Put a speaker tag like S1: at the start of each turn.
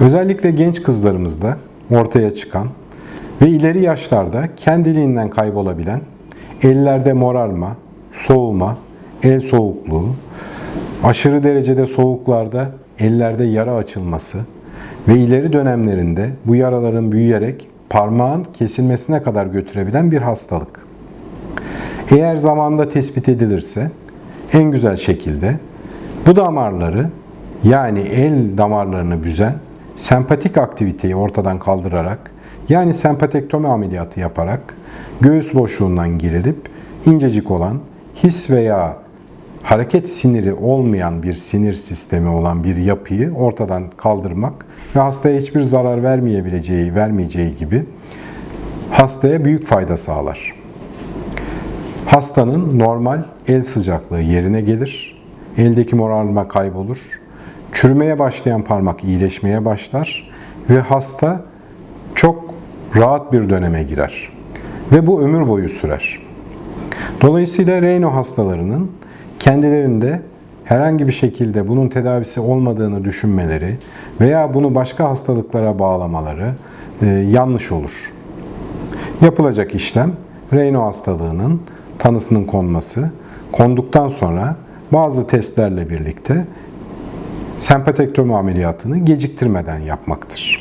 S1: Özellikle genç kızlarımızda ortaya çıkan ve ileri yaşlarda kendiliğinden kaybolabilen ellerde morarma, soğuma, el soğukluğu, aşırı derecede soğuklarda ellerde yara açılması ve ileri dönemlerinde bu yaraların büyüyerek parmağın kesilmesine kadar götürebilen bir hastalık. Eğer zamanda tespit edilirse en güzel şekilde bu damarları yani el damarlarını büzen sempatik aktiviteyi ortadan kaldırarak yani sempatektomi ameliyatı yaparak göğüs boşluğundan girilip incecik olan his veya hareket siniri olmayan bir sinir sistemi olan bir yapıyı ortadan kaldırmak ve hastaya hiçbir zarar vermeyebileceği, vermeyeceği gibi hastaya büyük fayda sağlar. Hastanın normal el sıcaklığı yerine gelir. Eldeki morarma kaybolur. Çürümeye başlayan parmak iyileşmeye başlar ve hasta çok rahat bir döneme girer. Ve bu ömür boyu sürer. Dolayısıyla Raynaud hastalarının kendilerinde herhangi bir şekilde bunun tedavisi olmadığını düşünmeleri veya bunu başka hastalıklara bağlamaları e, yanlış olur. Yapılacak işlem Raynaud hastalığının tanısının konması, konduktan sonra bazı testlerle birlikte sempatektomi ameliyatını geciktirmeden yapmaktır.